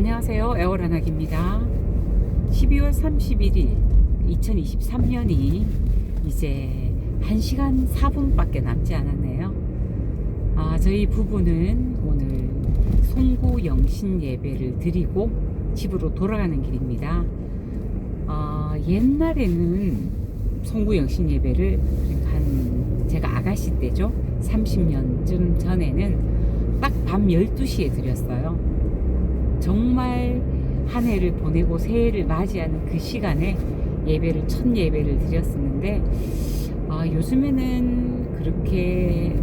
안녕하세요. 에어라나기입니다. 12월 31일 2023년이 이제 1시간 4분밖에 남지 않았네요. 아, 저희 부부는 오늘 송구 영신 예배를 드리고 집으로 돌아가는 길입니다. 아, 옛날에는 송구 영신 예배를 한 제가 아가씨 때죠. 30년쯤 전에는 딱 밤 12시에 드렸어요. 정말 한 해를 보내고 새해를 맞이하는 그 시간에 예배를 첫 예배를 드렸었는데 아, 요즘에는 그렇게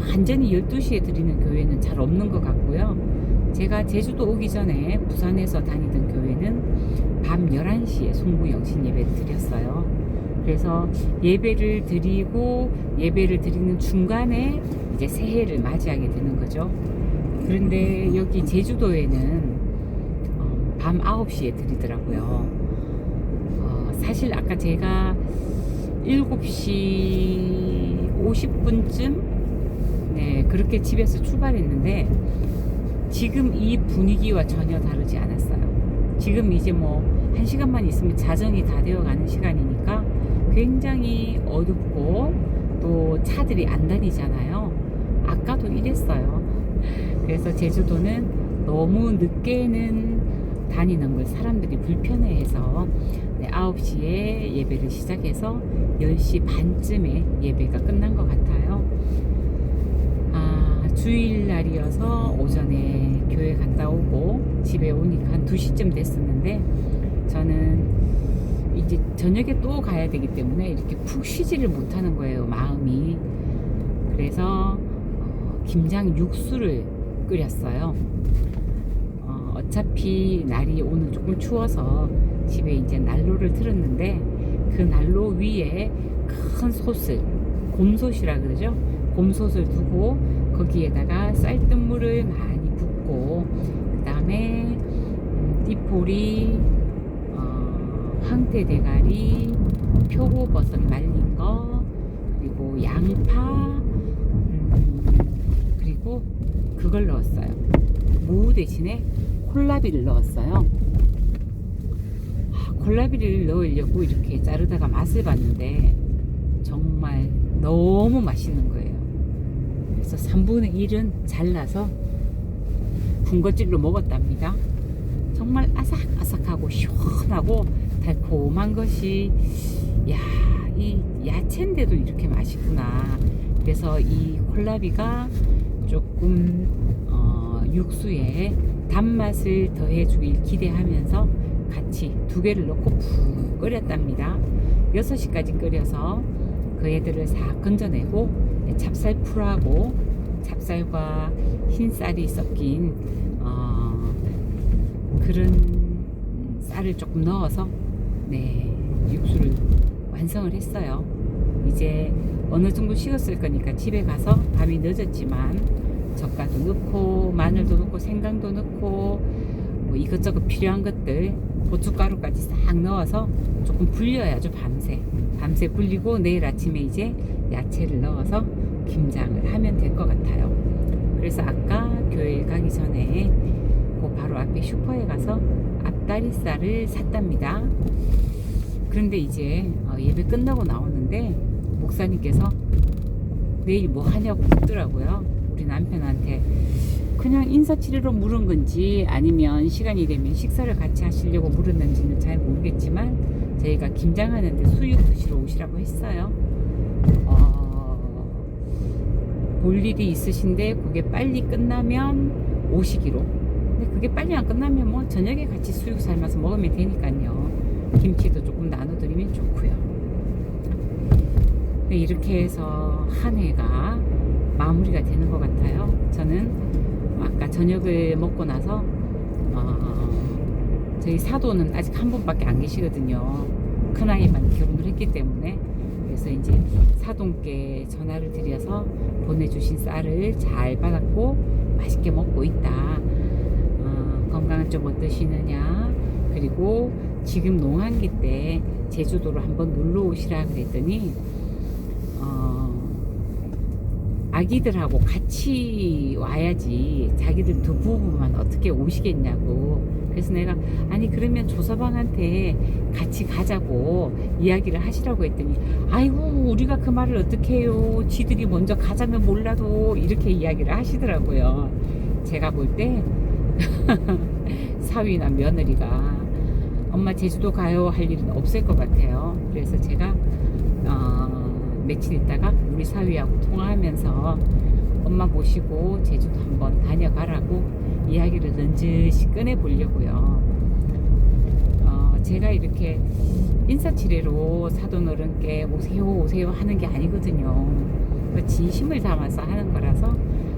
완전히 12시에 드리는 교회는 잘 없는 것 같고요. 제가 제주도 오기 전에 부산에서 다니던 교회는 밤 11시에 송구 영신 예배를 드렸어요. 그래서 예배를 드리고 예배를 드리는 중간에 이제 새해를 맞이하게 되는 거죠. 그런데 여기 제주도에는 어, 밤 9시에 드리더라고요. 어, 사실 아까 제가 7시 50분쯤 네, 그렇게 집에서 출발했는데 지금 이 분위기와 전혀 다르지 않았어요. 지금 이제 뭐한 시간만 있으면 자정이 다 되어가는 시간이니까 굉장히 어둡고 또 차들이 안 다니잖아요. 아까도 이랬어요. 그래서 제주도는 너무 늦게는 다니는 걸 사람들이 불편해해서 네, 9시에 예배를 시작해서 10시 반쯤에 예배가 끝난 것 같아요. 아, 주일날이어서 오전에 교회 갔다 오고 집에 오니까 한 2시쯤 됐었는데 저는 이제 저녁에 또 가야 되기 때문에 이렇게 푹 쉬지를 못하는 거예요, 마음이. 그래서 어, 김장 육수를 끓였어요. 어, 어차피 날이 오늘 조금 추워서 집에 이제 난로를 틀었는데 그 난로 위에 큰 솥을 곰솥이라 그러죠. 곰솥을 두고 거기에다가 쌀뜨물을 많이 붓고 그 다음에 음, 띠포리 어, 황태 대가리 표고버섯 말린 거 그리고 양파 음, 그리고 그걸 넣었어요. 무 대신에 콜라비를 넣었어요. 아, 콜라비를 넣으려고 이렇게 자르다가 맛을 봤는데 정말 너무 맛있는 거예요. 그래서 3분의 1은 잘라서 군것질로 먹었답니다. 정말 아삭아삭하고 시원하고 달콤한 것이 야, 이 야채인데도 이렇게 맛있구나. 그래서 이 콜라비가 조금 어, 육수에 단맛을 더해주길 기대하면서 같이 두 개를 넣고 푹 끓였답니다. 6시까지 끓여서 그 애들을 싹 건져내고 찹쌀 풀하고 찹쌀과 흰쌀이 섞인 어, 그런 쌀을 조금 넣어서 네 육수를 완성을 했어요. 이제 어느 정도 식었을 거니까 집에 가서 밤이 늦었지만 젓갈도 넣고 마늘도 넣고 생강도 넣고 뭐 이것저것 필요한 것들 고춧가루까지 싹 넣어서 조금 불려야죠 밤새 밤새 불리고 내일 아침에 이제 야채를 넣어서 김장을 하면 될 것 같아요. 그래서 아까 교회 가기 전에 그 바로 앞에 슈퍼에 가서 앞다리살을 샀답니다. 그런데 이제 어, 예배 끝나고 나오는데 목사님께서 내일 뭐 하냐고 묻더라고요. 우리 남편한테 그냥 인사치레로 물은 건지 아니면 시간이 되면 식사를 같이 하시려고 물었는지는 잘 모르겠지만 저희가 김장하는데 수육 드시러 오시라고 했어요. 어, 볼 일이 있으신데 그게 빨리 끝나면 오시기로. 근데 그게 빨리 안 끝나면 뭐 저녁에 같이 수육 삶아서 먹으면 되니까요. 김치도 조금 나눠드리면 좋고요. 네, 이렇게 해서 한 해가 마무리가 되는 것 같아요. 저는 아까 저녁을 먹고 나서 어, 저희 사도는 아직 한 분밖에 안 계시거든요. 큰아이만 결혼을 했기 때문에 그래서 이제 사돈께 전화를 드려서 보내주신 쌀을 잘 받았고 맛있게 먹고 있다. 어, 건강은 좀 어떠시느냐? 그리고 지금 농한기 때 제주도로 한번 놀러 오시라 그랬더니 어, 아기들하고 같이 와야지 자기들 두 부부만 어떻게 오시겠냐고. 그래서 내가 아니 그러면 조서방한테 같이 가자고 이야기를 하시라고 했더니 아이고 우리가 그 말을 어떻게 해요? 지들이 먼저 가자면 몰라도 이렇게 이야기를 하시더라고요. 제가 볼 때 사위나 며느리가 엄마 제주도 가요 할 일은 없을 것 같아요. 그래서 제가 어, 며칠 있다가 우리 사위하고 통화하면서 엄마 모시고 제주도 한번 다녀가라고 이야기를 넌지시 꺼내 보려고요. 어, 제가 이렇게 인사치레로 사돈 어른께 오세요 오세요 하는 게 아니거든요. 그 진심을 담아서 하는 거라서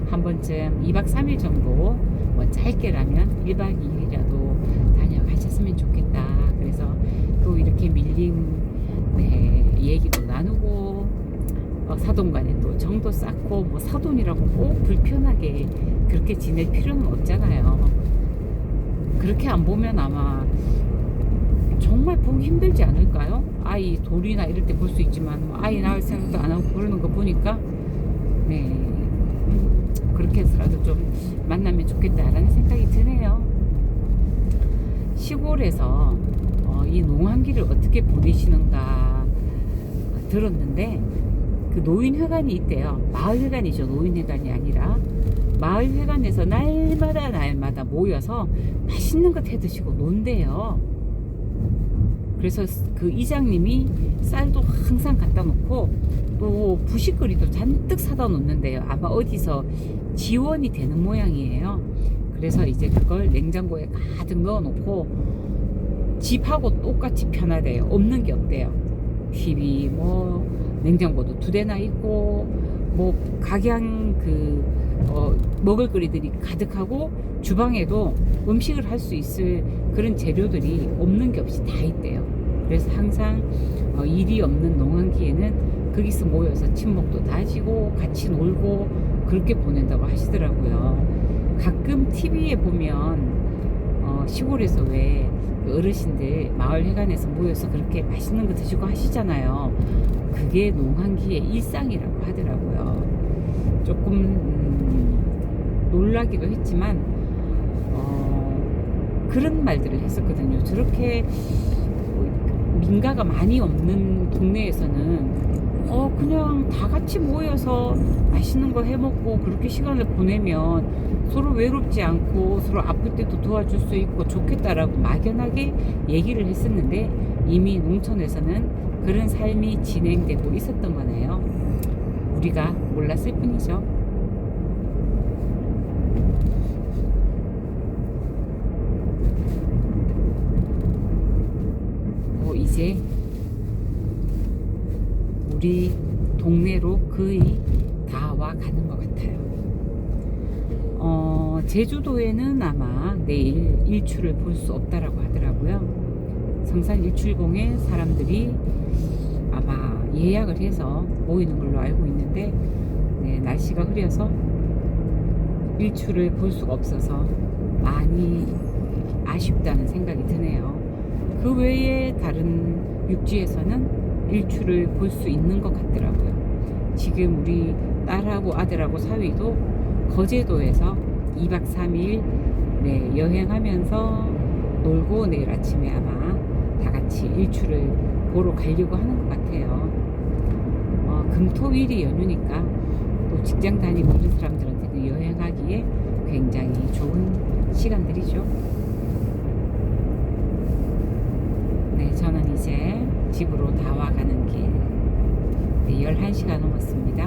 한 번쯤 2박 3일 정도 뭐 짧게라면 1박 2일이라도 다녀가셨으면 좋겠다. 그래서 또 이렇게 밀린 네, 얘기도 나누고 어, 사돈 간에 또 정도 쌓고 뭐 사돈이라고 꼭 불편하게 그렇게 지낼 필요는 없잖아요. 그렇게 안 보면 아마 정말 보기 힘들지 않을까요? 아이 돌이나 이럴 때 볼 수 있지만 뭐 아이 낳을 생각도 안 하고 그러는 거 보니까 네 음, 그렇게 해서라도 좀 만나면 좋겠다라는 생각이 드네요. 시골에서 어, 이 농한기를 어떻게 보내시는가 들었는데 그 노인회관이 있대요. 마을회관이죠. 노인회관이 아니라 마을회관에서 날마다 날마다 모여서 맛있는 것 해드시고 논대요. 그래서 그 이장님이 쌀도 항상 갖다 놓고 또 부식거리도 잔뜩 사다 놓는데요. 아마 어디서 지원이 되는 모양이에요. 그래서 이제 그걸 냉장고에 가득 넣어 놓고 집하고 똑같이 편하대요. 없는 게 없대요. TV 뭐 냉장고도 두 대나 있고 뭐 각양 그 어, 먹을 거리들이 가득하고 주방에도 음식을 할 수 있을 그런 재료들이 없는 게 없이 다 있대요. 그래서 항상 어, 일이 없는 농한기에는 거기서 모여서 친목도 다지고 같이 놀고 그렇게 보낸다고 하시더라고요. 가끔 TV에 보면 어, 시골에서 왜그 어르신들 마을 회관에서 모여서 그렇게 맛있는 거 드시고 하시잖아요. 그게 농한기의 일상이라고 하더라고요. 조금 음, 놀라기도 했지만 어, 그런 말들을 했었거든요. 저렇게 민가가 많이 없는 동네에서는 어 그냥 다 같이 모여서 맛있는 거 해먹고 그렇게 시간을 보내면 서로 외롭지 않고 서로 아플 때도 도와줄 수 있고 좋겠다라고 막연하게 얘기를 했었는데 이미 농촌에서는 그런 삶이 진행되고 있었던 거네요. 우리가 몰랐을 뿐이죠. 뭐 이제 우리 동네로 거의 다 와가는 것 같아요. 어, 제주도에는 아마 내일 일출을 볼 수 없다라고 하더라고요. 성산 일출봉에 사람들이 아마 예약을 해서 모이는 걸로 알고 있는데 네, 날씨가 흐려서 일출을 볼 수가 없어서 많이 아쉽다는 생각이 드네요. 그 외에 다른 육지에서는 일출을 볼 수 있는 것 같더라고요. 지금 우리 딸하고 아들하고 사위도 거제도에서 2박 3일 네, 여행하면서 놀고 내일 아침에 아마 다 같이 일출을 보러 가려고 하는 것 같아요. 어, 금토일이 연휴니까 또 직장 다니고 있는 사람들한테는 여행하기에 굉장히 좋은 시간들이죠. 네, 저는 이제 집으로 다 와가는 길 네, 11시가 넘었습니다.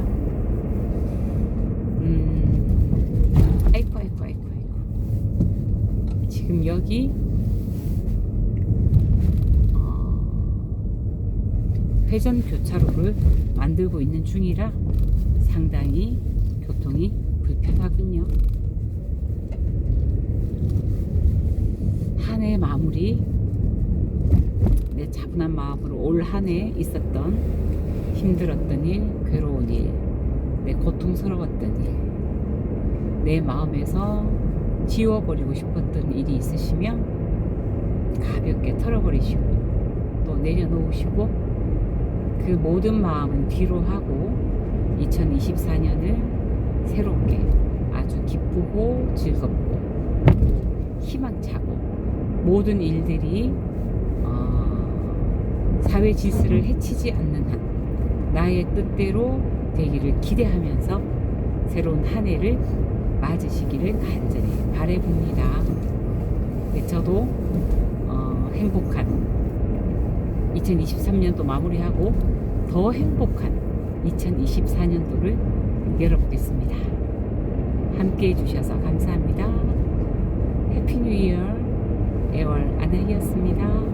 음, 아이고, 아이고, 아이고, 아이고. 지금 여기, 어, 회전 교차로를 만들고 있는 중이라 상당히 교통이 불편하군요. 한 해 마무리, 내 차분한 마음으로 올 한 해 있었던 힘들었던 일, 괴로운 일, 내 고통스러웠던 일, 내 마음에서 지워버리고 싶었던 일이 있으시면 가볍게 털어버리시고 또 내려놓으시고 그 모든 마음은 뒤로 하고 2024년을 새롭게 아주 기쁘고 즐겁고 또 희망차고 모든 일들이 어, 사회 질서를 해치지 않는 한 나의 뜻대로 되기를 기대하면서 새로운 한 해를 맞으시기를 간절히 바래봅니다. 네, 저도 어, 행복한 2023년도 마무리하고 더 행복한 2024년도를 열어보겠습니다. 함께 해주셔서 감사합니다. 해피 뉴 이어 애월 안학이었습니다.